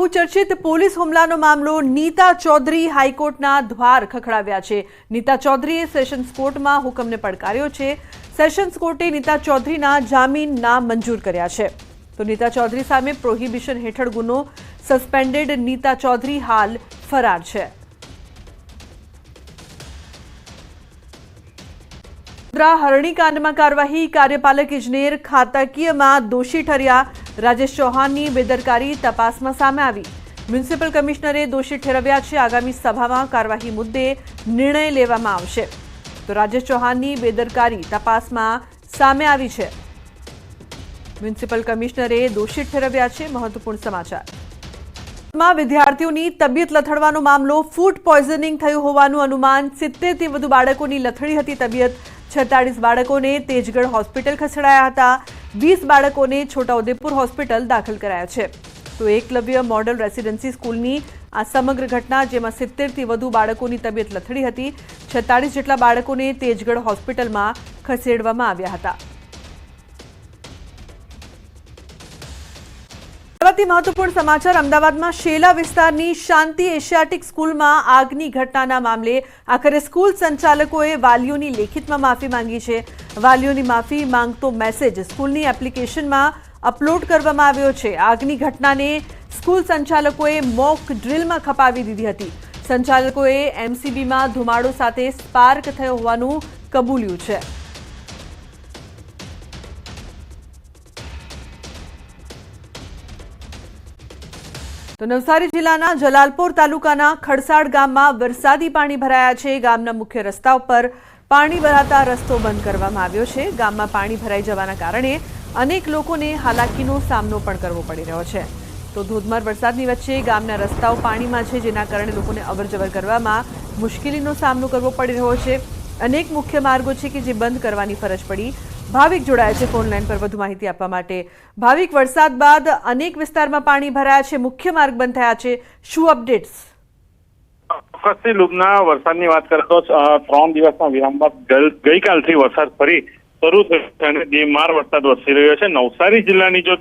બહુચર્ચિત police હુમલાનો મામલો નીતા ચૌધરી હાઈકોર્ટના દ્વાર ખખડાવ્યા છે. નીતા ચૌધરીએ સેશન્સ કોર્ટમાં હુકમને પડકાર્યો છે. સેશન્સ કોર્ટે નીતા ચૌધરીના જામીન ના મંજૂર કર્યા છે. તો નીતા ચૌધરી સામે પ્રોહિબિશન હેઠળ ગુનો સસ્પેન્ડેડ નીતા ચૌધરી હાલ ફરાર છે. હરણીકાંડમાં કાર્યવાહી, કાર્યપાલક ઇજનેર ખાતાકીયમાં દોષી ઠર્યા રાજેશ ચૌહાણની બેદરકારી તપાસમાં સામે આવી. મ્યુનિસિપલ કમિશનરે દોષી ઠેરવ્યા છે. આગામી સભામાં કાર્યવાહી મુદ્દે નિર્ણય લેવામાં આવશે. તો રાજેશ ચૌહાણની બેદરકારી તપાસમાં સામે આવી છે. મ્યુનિસિપલ કમિશનરે દોષિત ઠેરવ્યા છે. મહત્વપૂર્ણ સમાચાર. માં વિદ્યાર્થીઓની તબિયત લથડવાનો મામલો, ફૂડ પોઈઝનિંગ થયું હોવાનું અનુમાન, સિત્તેરથી વધુ બાળકોની લથડી હતી તબિયત. છેતાળીસ બાળકોને તેજગઢ હોસ્પિટલ ખસેડાયા હતા. વીસ બાળકોને છોટાઉદેપુર હોસ્પિટલ દાખલ કરાયા છે. તો એકલવ્ય મોડલ રેસિડેન્સી સ્કૂલની આ સમગ્ર ઘટના, જેમાં સિત્તેરથી વધુ બાળકોની તબિયત લથડી હતી, છેતાળીસ જેટલા બાળકોને તેજગઢ હોસ્પિટલમાં ખસેડવામાં આવ્યા હતા. અમદાવાદથી મહત્વપૂર્ણ સમાચાર અમદાવાદમાં શેલા વિસ્તારની શાંતિ એશિયાટિક સ્કૂલમાં આગની ઘટનાના મામલે આખરે સ્કૂલ સંચાલકોએ વાલીઓની લેખિતમાં માફી માંગી છે. વાલીઓની માફી માંગતો મેસેજ સ્કૂલની એપ્લિકેશનમાં અપલોડ કરવામાં આવ્યો છે. આગની ઘટનાને સ્કૂલ સંચાલકોએ મોક ડ્રિલમાં ખપાવી દીધી હતી. સંચાલકોએ એમસીબીમાં ધુમાડો સાથે સ્પાર્ક થયો હોવાનું કબૂલ્યું છે. તો નવસારી જિલ્લાના જલાલપોર તાલુકાના ખડસાડ ગામમાં વરસાદી પાણી ભરાયા છે. ગામના મુખ્ય રસ્તા ઉપર પાણી ભરાતા રસ્તો બંધ કરવામાં આવ્યો છે. ગામમાં પાણી ભરાઈ જવાના કારણે અનેક લોકોને હાલાકીનો સામનો પણ કરવો પડી રહ્યો છે. તો ધોધમાર વરસાદની વચ્ચે ગામના રસ્તાઓ પાણીમાં છે, જેના કારણે લોકોને અવરજવર કરવામાં મુશ્કેલીનો સામનો કરવો પડી રહ્યો છે. અનેક મુખ્ય માર્ગો છે કે જે બંધ કરવાની ફરજ પડી. ભાવિક જોડાયા છે ફોનલાઈન પર વધુ માહિતી આપવા માટે. ભાવિક વરસાદ બાદ અનેક વિસ્તારમાં પાણી ભરાયા છે. મુખ્ય માર્ગ બંધ થયા છે. શું અપડેટ્સ? ચોક્કસથી લુબના વરસાદની વાત કરીએ તો ત્રણ દિવસના વિરામ બાદ ગઈકાલથી વરસાદ ફરી શરૂ થયો છે અને ધીમાર વરસાદ વરસી રહ્યો છે. નવસારી જિલ્લાની જો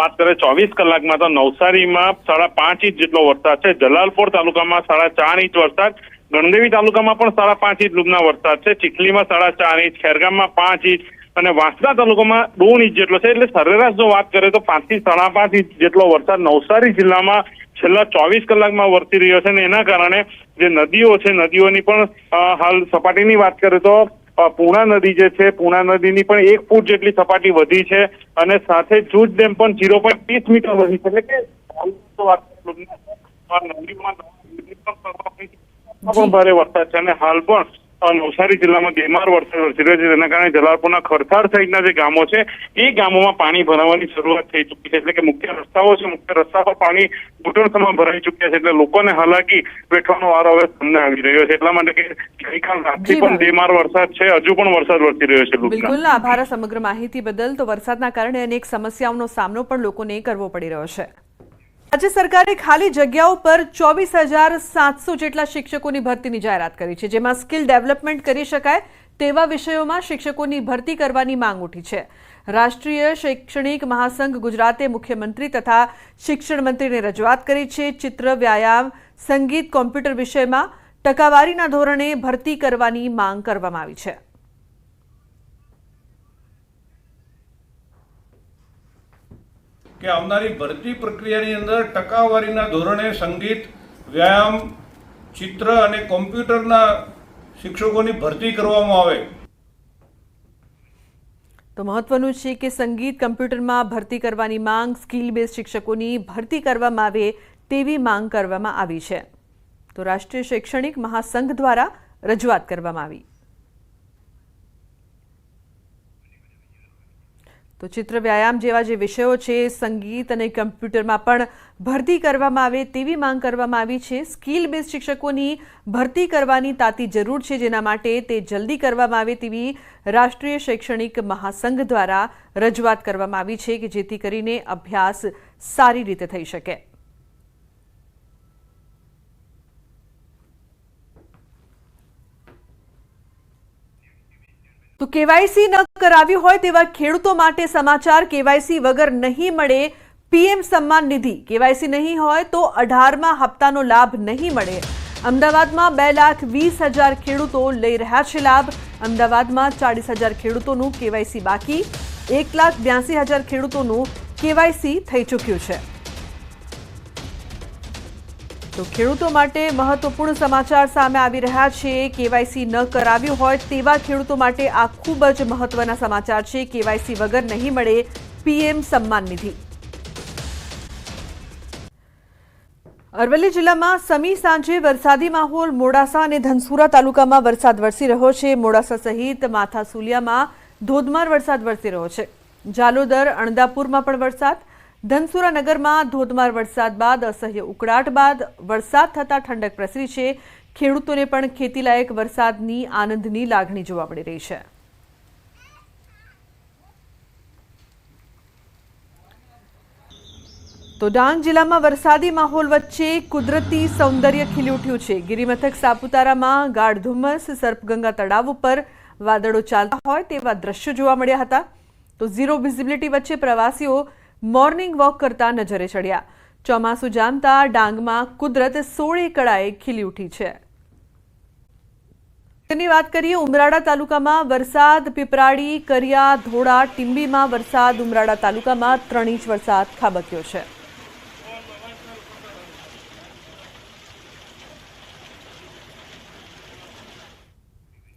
વાત કરીએ ચોવીસ કલાકમાં તો નવસારીમાં સાડા પાંચ ઇંચ જેટલો વરસાદ છે. જલાલપોર તાલુકામાં સાડા ચાર ઇંચ વરસાદ. ગણદેવી તાલુકામાં પણ સાડા પાંચ ઇંચ લુબના વરસાદ છે. ચીખલીમાં સાડા ચાર ઇંચ. ખેરગામમાં પાંચ ઇંચ. અને વાંસદા તાલુકામાં દોઢ ઇંચ જેટલો છે, એટલે સરેરાશ જો વાત કરીએ તો પાંચથી સાડા પાંચ ઇંચ જેટલો વરસાદ નવસારી જિલ્લામાં છેલ્લા ચોવીસ કલાકમાં વરસી રહ્યો છે અને એના કારણે જે નદીઓ છે, નદીઓની પણ હાલ સપાટીની વાત કરીએ તો પૂણા નદી જે છે પૂર્ણા નદીની પણ એક ફૂટ જેટલી સપાટી વધી છે અને સાથે જૂજ ડેમ પણ ઝીરો પોઈન્ટ ત્રીસ મીટર વધી છે. એટલે કે પણ પણ ભારે વરસાદ છે અને હાલ પણ નવસારી જિલ્લામાં બેમાર વરસાદ વરસી રહ્યો છે. જેના કારણે જલાલપુરના ખરથાર સહિતના જે ગામો છે એ ગામોમાં પાણી ભરાવાની શરૂઆત થઈ ચૂકી છે. એટલે કે મુખ્ય રસ્તાઓ છે મુખ્ય રસ્તા પર પાણી ઘૂંટણસમાં ભરાઈ ચૂક્યા છે. એટલે લોકોને હાલાકી વેઠવાનો વારો હવે સામને આવી રહ્યો છે. એટલા માટે કે ગઈકાલ રાતથી પણ બેમાર વરસાદ છે. હજુ પણ વરસાદ વરસી રહ્યો છે બિલકુલ. આભાર સમગ્ર માહિતી બદલ. તો વરસાદના કારણે અનેક સમસ્યાઓનો સામનો પણ લોકોને કરવો પડી રહ્યો છે. રાજ્ય સરકારે ખાલી જગ્યાઓ પર ચોવીસ હજાર સાતસો જેટલા શિક્ષકોની ભરતીની જાહેરાત કરી છે, જેમાં સ્કિલ ડેવલપમેન્ટ કરી શકાય તેવા વિષયોમાં શિક્ષકોની ભરતી કરવાની માંગ ઉઠી છે. રાષ્ટ્રીય શૈક્ષણિક મહાસંઘ ગુજરાતે મુખ્યમંત્રી તથા શિક્ષણ મંત્રીને રજૂઆત કરી છે, ચિત્ર, વ્યાયામ, સંગીત, કોમ્પ્યુટર વિષયમાં ટકાવારીના ધોરણે ભરતી કરવાની માંગ કરવામાં આવી છે. કે આવનારી ભરતી પ્રક્રિયાની અંદર ટકાવારીના ધોરણે સંગીત, વ્યાયામ, ચિત્ર અને કોમ્પ્યુટરના શિક્ષકોની ભરતી કરવામાં આવે. તો મહત્વનું છે કે સંગીત કમ્પ્યુટરમાં ભરતી કરવાની માંગ સ્કિલ બેઝ શિક્ષકોની ભરતી કરવામાં આવે તેવી માંગ કરવામાં આવી છે. તો રાષ્ટ્રીય શૈક્ષણિક મહાસંઘ દ્વારા રજૂઆત કરવામાં આવી. તો ચિત્ર વ્યાયામ જેવા જે વિષયો છે, સંગીત અને કમ્પ્યુટરમાં પણ ભરતી કરવામાં આવે તેવી માંગ કરવામાં આવી છે. સ્કિલ બેઝ શિક્ષકોની ભરતી કરવાની તાતી જરૂર છે, જેના માટે તે જલ્દી કરવામાં આવે તેવી રાષ્ટ્રીય શૈક્ષણિક મહાસંઘ દ્વારા રજૂઆત કરવામાં આવી છે કે જેથી કરીને અભ્યાસ સારી રીતે થઈ શકે. તો કેવાયસી ન કરાવ્યું હોય તેવા ખેડૂતો માટે સમાચાર કેવાયસી વગર નહીં મળે. પીએમ સન્માન નિધિ, કેવાયસી નહીં હોય તો અઢારમાં હપ્તાનો લાભ નહીં મળે. અમદાવાદમાં બે લાખ વીસ હજાર ખેડૂતો લઈ રહ્યા છે લાભ. અમદાવાદમાં ચાળીસ હજાર ખેડૂતોનું કેવાયસી બાકી. એક લાખ બ્યાસી હજાર ખેડૂતોનું કેવાયસી થઈ ચૂક્યું છે. તો ખેડૂતો માટે મહત્વપૂર્ણ સમાચાર સામે આવી રહ્યા છે. કેવાયસી ન કરાવ્યું હોય તેવા ખેડૂતો માટે આ ખૂબ જ મહત્વના સમાચાર છે. કેવાયસી વગર નહીં મળે પીએમ સન્માન નિધિ. અરવલ્લી જિલ્લામાં સમી સાંજે વરસાદી માહોલ મોડાસા અને ધનસુરા તાલુકામાં વરસાદ વરસી રહ્યો છે. મોડાસા સહિત માથાસુલિયામાં ધોધમાર વરસાદ વરસી રહ્યો છે. જાલોદર અણદાપુરમાં પણ વરસાદ ધનસુરા નગરમાં ધોધમાર વરસાદ બાદ, અસહ્ય ઉકળાટ બાદ વરસાદ થતાં ઠંડક પ્રસરી છે. ખેડૂતોને પણ ખેતીલાયક વરસાદની આનંદની લાગણી જોવા મળી રહી છે. તો ડાંગ જિલ્લામાં વરસાદી માહોલ વચ્ચે કુદરતી સૌંદર્ય ખીલી ઉઠ્યું છે. ગિરિમથક સાપુતારામાં ગાઢ ધુમ્મસ, સર્પગંગા તળાવ ઉપર વાદળો ચાલતા હોય તેવા દ્રશ્યો જોવા મળ્યા હતા. તો ઝીરો વિઝિબિલિટી વચ્ચે પ્રવાસીઓ મોર્નિંગ વોક કરતા નજરે ચડ્યા. ચોમાસું જામતા ડાંગમાં કુદરત સોળે કળાએ ખીલી ઉઠી છે. તેની વાત કરીએ, ઉમરાળા તાલુકામાં વરસાદ પીપરાડી કરિયા, ધોળા, ટીંબીમાં વરસાદ, ઉમરાળા તાલુકામાં ત્રણ ઇંચ વરસાદ ખાબક્યો છે.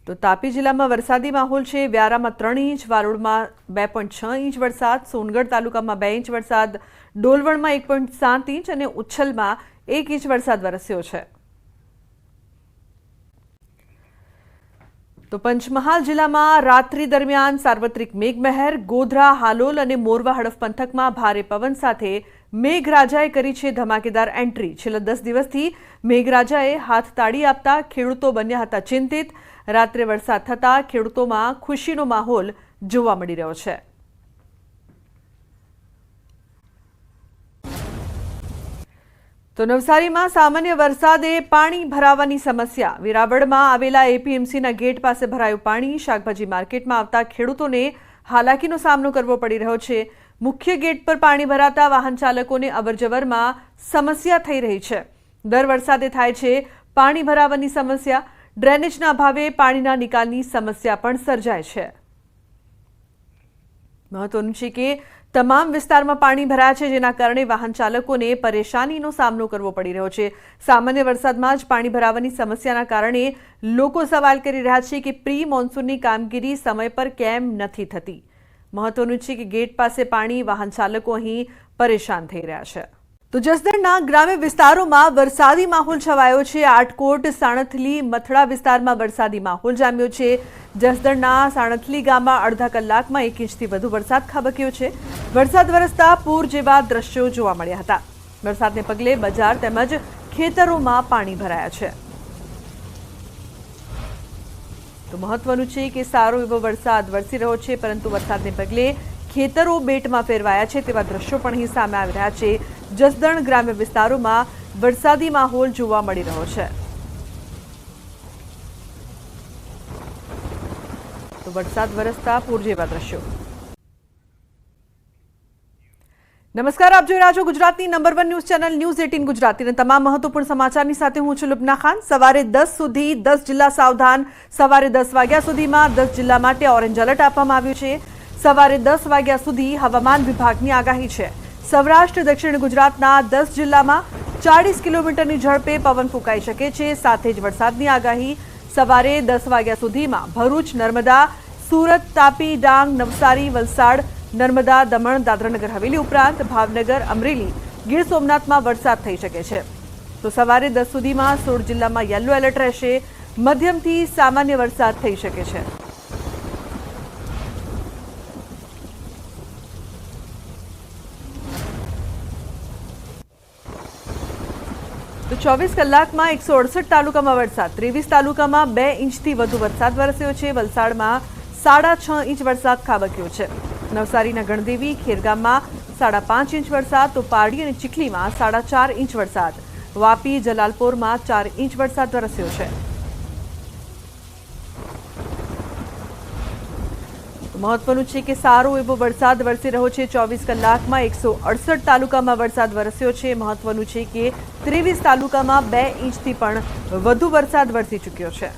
તો તાપી જિલ્લામાં વરસાદી માહોલ છે. વ્યારામાં ત્રણ ઇંચ વારોડમાં બે પોઈન્ટ છ ઇંચ વરસાદ, સોનગઢ તાલુકામાં બે ઇંચ વરસાદ, ડોલવણમાં એક પોઈન્ટ સાત ઇંચ અને ઉચ્છલમાં એક ઇંચ વરસાદ વરસ્યો છે. તો પંચમહાલ જિલ્લામાં રાત્રિ દરમિયાન સાર્વત્રિક મેઘમહેર, ગોધરા, હાલોલ અને મોરવા હડફ પંથકમાં ભારે પવન સાથે મેઘરાજાએ કરી છે ધમાકેદાર એન્ટ્રી. છેલ્લા દસ દિવસથી મેઘરાજાએ હાથ તાળી આપતા ખેડૂતો બન્યા હતા ચિંતિત. રાત્રે વરસાદ થતાં ખેડૂતોમાં ખુશીનો માહોલ જોવા મળી રહ્યો છે. તો નવસારીમાં સામાન્ય વરસાદે પાણી ભરાવાની સમસ્યા. વેરાવળમાં આવેલા એપીએમસીના ગેટ પાસે ભરાયું પાણી શાકભાજી માર્કેટમાં આવતા ખેડૂતોને હાલાકીનો સામનો કરવો પડી રહ્યો છે. મુખ્ય ગેટ પર પાણી ભરાતા વાહન ચાલકોને અવરજવરમાં સમસ્યા થઈ રહી છે. દર વરસાદે થાય છે પાણી ભરાવાની સમસ્યા. ડ્રેનેજના અભાવે પાણીના નિકાલની સમસ્યા પણ સર્જાય છે. મહત્વનું છે કે તમામ વિસ્તારમાં પાણી ભરાયા છે, જેના કારણે વાહન ચાલકોને પરેશાનીનો સામનો કરવો પડી રહ્યો છે. સામાન્ય વરસાદમાં જ પાણી ભરાવાની સમસ્યાના કારણે લોકો સવાલ કરી રહ્યા છે કે પ્રી મોન્સૂનની કામગીરી સમય પર કેમ નથી થતી. મહત્વનું છે કે ગેટ પાસે પાણી, વાહન ચાલકો અહીં પરેશાન થઈ રહ્યા છે. તો જસદણના ગ્રામ્ય વિસ્તારોમાં વરસાદી માહોલ છવાયો છે. આટકોટ, સાણથલી, મથડા વિસ્તારમાં વરસાદી માહોલ જામ્યો છે. જસદણના સાણથલી ગામમાં અડધા કલાકમાં એક ઇંચથી વધુ વરસાદ ખાબક્યો છે. વરસાદ વરસતા પૂર જેવા દ્રશ્યો જોવા મળ્યા હતા. વરસાદને પગલે બજાર તેમજ ખેતરોમાં પાણી ભરાયા છે. તો મહત્વનું છે કે સારો એવો વરસાદ વરસી રહ્યો છે, પરંતુ વરસાદને પગલે ખેતરો બેટમાં ફેરવાયા છે તેવા દ્રશ્યો પણ અહીં સામે આવી રહ્યા છે. જસદણ ગ્રામ્ય વિસ્તારોમાં વરસાદી માહોલ જોવા મળી રહ્યો છે. તો વરસાદ વરસતા પૂર જેવા દ્રશ્યો. નમસ્કાર, આપ જોઈ રહ્યા છો ગુજરાતની number one news channel news eighteen ગુજરાતીને તમામ મહત્વપૂર્ણ સમાચારની સાથે હું છું લુબના ખાન. સવારે દસ સુધી દસ જિલ્લા સાવધાન. સવારે દસ વાગ્યા સુધીમાં દસ જિલ્લા માટે ઓરેન્જ એલર્ટ આપવામાં આવ્યું છે. સવારે દસ વાગ્યા સુધી હવામાન વિભાગની આગાહી છે. સૌરાષ્ટ્ર, દક્ષિણ ગુજરાતના દસ જિલ્લામાં ચાળીસ કિલોમીટરની ઝડપે પવન ફૂંકાઈ શકે છે. સાથે જ વરસાદની આગાહી સવારે દસ વાગ્યા સુધીમાં ભરૂચ, નર્મદા, સુરત, તાપી, ડાંગ, નવસારી, વલસાડ, નર્મદા, દમણ, દાદરાનગર, હવેલી ઉપરાંત ભાવનગર, અમરેલી, ગીર સોમનાથમાં વરસાદ થઈ શકે છે. તો સવારે દસ સુધીમાં સોળ જિલ્લામાં યલો એલર્ટ રહેશે. મધ્યમથી સામાન્ય વરસાદ થઈ શકે છે. તો ચોવીસ કલાકમાં એકસો અડસઠ તાલુકામાં વરસાદ. ત્રેવીસ તાલુકામાં બે ઇંચથી વધુ વરસાદ વરસ્યો છે. વલસાડમાં સાડા છ ઇંચ વરસાદ ખાબક્યો છે. નવસારીના ગણદેવી, ખેરગામમાં સાડા પાંચ ઇંચ વરસાદ તો પારડી અને ચીખલીમાં સાડા ચાર ઇંચ વરસાદ. વાપી, જલાલપોરમાં ચાર ઇંચ વરસાદ વરસ્યો છે. મહત્વનું છે કે સારો એવો વરસાદ વરસી રહ્યો છે. ચોવીસ કલાકમાં એકસો અડસઠ તાલુકામાં વરસાદ વરસ્યો છે. મહત્વનું છે કે ત્રેવીસ તાલુકામાં બે ઇંચથી પણ વધુ વરસાદ વરસી ચૂક્યો છે.